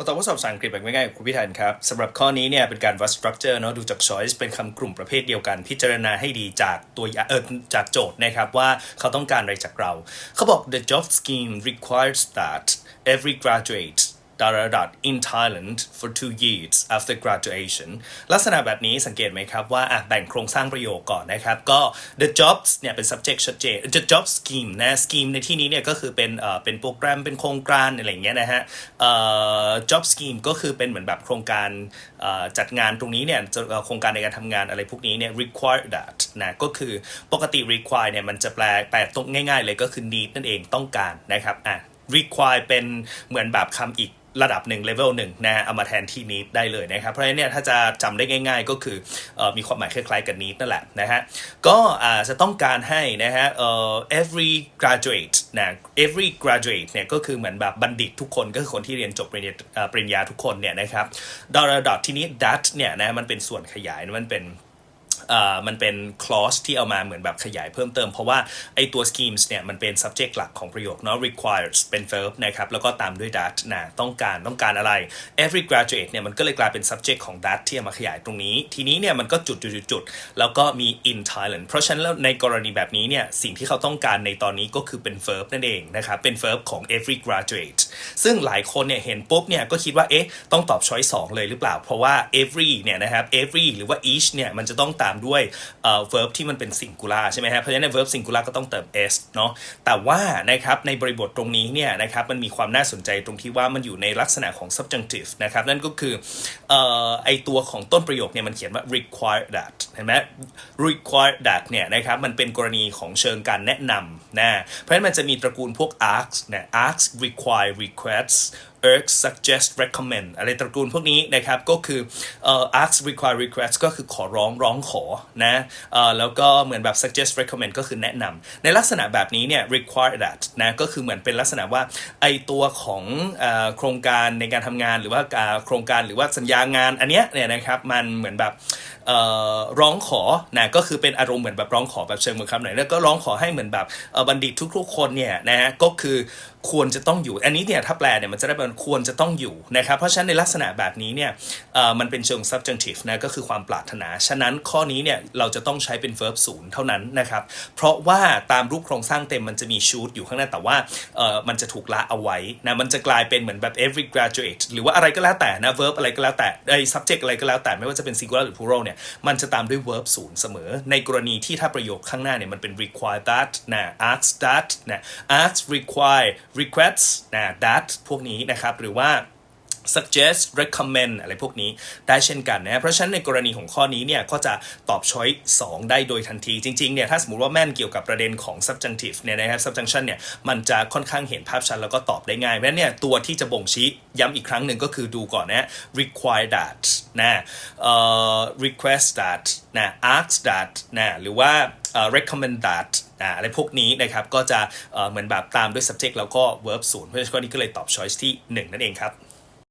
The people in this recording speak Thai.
มาตอบข้อสอบภาษาอังกฤษแบบง่ายๆกับคุณพิธันครับสำหรับข้อนี้เนี่ยเป็นการวัดสตรัคเจอร์เนาะดูจาก choice เป็นคำกลุ่มประเภทเดียวกัน พิจารณาให้ดีจากตัวอย่างเออจากโจทย์นะครับว่าเขาต้องการอะไรจากเรา เขาบอก the job scheme requires that every graduate dot dot dot in Thailand for two years after graduation ลักษณะแบบนี้สังเกตไหมครับว่าอะแบ่งโครงสร้างประโยคก่อนนะครับ ก็ the jobs เนี่ยเป็น subject ชัดเจน the job scheme นะ scheme ในที่นี้เนี่ยก็คือเป็นเอ่อเป็นโปรแกรมเป็นโครงการอะไรอย่างเงี้ยนะฮะเอ่อ job scheme ก็คือเป็นเหมือนแบบโครงการเอ่อจัดงานตรงนี้เนี่ยโครงการในการทำงานอะไรพวกนี้เนี่ย require that นะก็คือปกติ require เนี่ยมันจะแปลแปลตรงง่ายๆเลยก็คือ need นั่นเองต้องการนะครับอะ require เป็นเหมือนแบบคำอีก ระดับหนึ่งเลเวลหนึ่งนะฮะเอามาแทนที่ need ได้เลยนะครับ เพราะฉะนั้นเนี่ยถ้าจะจำได้ง่าย ๆ ก็คืออมีความหมายคล้ายๆ กับ need นั่นแหละนะฮะก็จะต้องการให้นะฮะ every graduate นะ every graduate เนี่ยก็คือเหมือนแบบบัณฑิตทุกคนก็คือคนที่เรียนจบปริญญาปริญญาทุกคนเนี่ยนะครับดอทดอททีนี้ that เนี่ยนะมันเป็นส่วนขยายมันเป็น เอ่อมันเป็น clause ที่เอามาเหมือนแบบขยายเพิ่มเติม เพราะว่าไอตัว schemes เนี่ยมันเป็น subject หลักของประโยคเนาะ requires เป็น verb นะครับแล้วก็ตามด้วย that นะต้องการต้องการอะไร every graduate เนี่ยมันก็เลยกลายเป็น subject ของ that ที่เอามาขยายตรงนี้ ทีนี้เนี่ยมันก็จุดจุดจุดแล้วก็มี in Thailand เพราะฉะนั้นแล้วในกรณีแบบนี้เนี่ยสิ่งที่เขาต้องการในตอนนี้ก็คือเป็น verb นั่นเองนะครับเป็น verb ของ every graduate ซึ่งหลายคนเนี่ยเห็นปุ๊บเนี่ยก็คิดว่าเอ๊ะต้องตอบ choice 2เลยหรือเปล่า เพราะว่า every เนี่ยนะครับ every หรือว่า each เนี่ยมันจะต้องตามด้วยเอ่อ verb ที่มันเป็น singular ใช่ไหมฮะเพราะฉะนั้น verb singular ก็ต้องเติม s เนาะแต่ว่านะครับในบริบทตรงนี้เนี่ยนะครับมันมีความน่าสนใจตรงที่ว่ามันอยู่ในลักษณะของ subjunctive นะครับนั่นก็คือเอ่อไอตัวของต้นประโยคเนี่ยมันเขียนว่า require that เห็นไหม require that เนี่ยนะครับมันเป็นกรณีของเชิงการแนะนำนะเพราะฉะนั้นมันจะมีตระกูลพวก ask นะ ask require requests urge suggest recommend อะไรตระกูลพวกนี้นะครับก็คือ ask require request ก็คือขอร้องร้องขอนะแล้วก็เหมือนแบบ suggest recommend ก็คือแนะนำในลักษณะแบบนี้เนี่ย require that นะก็คือเหมือนเป็นลักษณะว่าไอตัวของโครงการในการทำงานหรือว่าโครงการหรือว่าสัญญางานอันเนี้ยเนี่ยนะครับมันเหมือนแบบ ร้องขอนะก็คือเป็นอารมณ์เหมือนแบบร้องขอแบบเชิงบังคับหน่อยแล้วก็ร้องขอให้เหมือนแบบบัณฑิตทุกๆ คนเนี่ยนะฮะก็คือควรจะต้องอยู่ อันนี้เนี่ยถ้าแปลเนี่ยมันจะได้เป็นควรจะต้องอยู่นะครับเพราะฉะนั้นในลักษณะแบบนี้เนี่ยมันเป็นเชิง subjunctive นะก็คือความปรารถนา ฉะนั้นข้อนี้เนี่ยเราจะต้องใช้เป็น verb ศูนย์เท่านั้นนะครับเพราะว่าตามรูปโครงสร้างเต็มมันจะมี should อยู่ข้างหน้าแต่ว่ามันจะถูกละเอาไว้นะมันจะกลายเป็นเหมือนแบบ every graduate หรือว่าอะไรก็แล้วแต่นะ verb อะไรก็แล้วแต่ไอ้ subject อะไรก็แล้วแต่ไม่ว่าจะเป็น singular หรือ plural เนี่ยมันจะตามด้วย verb ศูนย์เสมอ ในกรณีที่ถ้าประโยคข้างหน้าเนี่ยมันเป็น require that นะ ask that นะ ask require requests นะ that พวกนี้นะครับ หรือว่า suggest recommend อะไรพวกนี้ได้เช่นกันนะเพราะฉะนั้นในกรณีของข้อนี้เนี่ยก็จะตอบ choice 2ได้โดยทันที จริงๆเนี่ยถ้าสมมติว่าแม่นเกี่ยวกับประเด็นของ subjunctive เนี่ยนะครับ subjunction เนี่ยมันจะค่อนข้างเห็นภาพชัดแล้วก็ตอบได้ง่ายเพราะฉะนั้นเนี่ยตัวที่จะบ่งชี้ย้ำอีกครั้งหนึ่งก็คือดูก่อนนะ require that นะเอ่อ request that นะ ask that นะหรือว่าเอ่อ recommend that อ่าอะไรพวกนี้นะครับก็จะเอ่อเหมือนแบบตามด้วย subject แล้วก็ verb ศูนย์เพราะฉะนั้นข้อนี้ก็เลยตอบ choice ที่ 1 นั่นเองครับ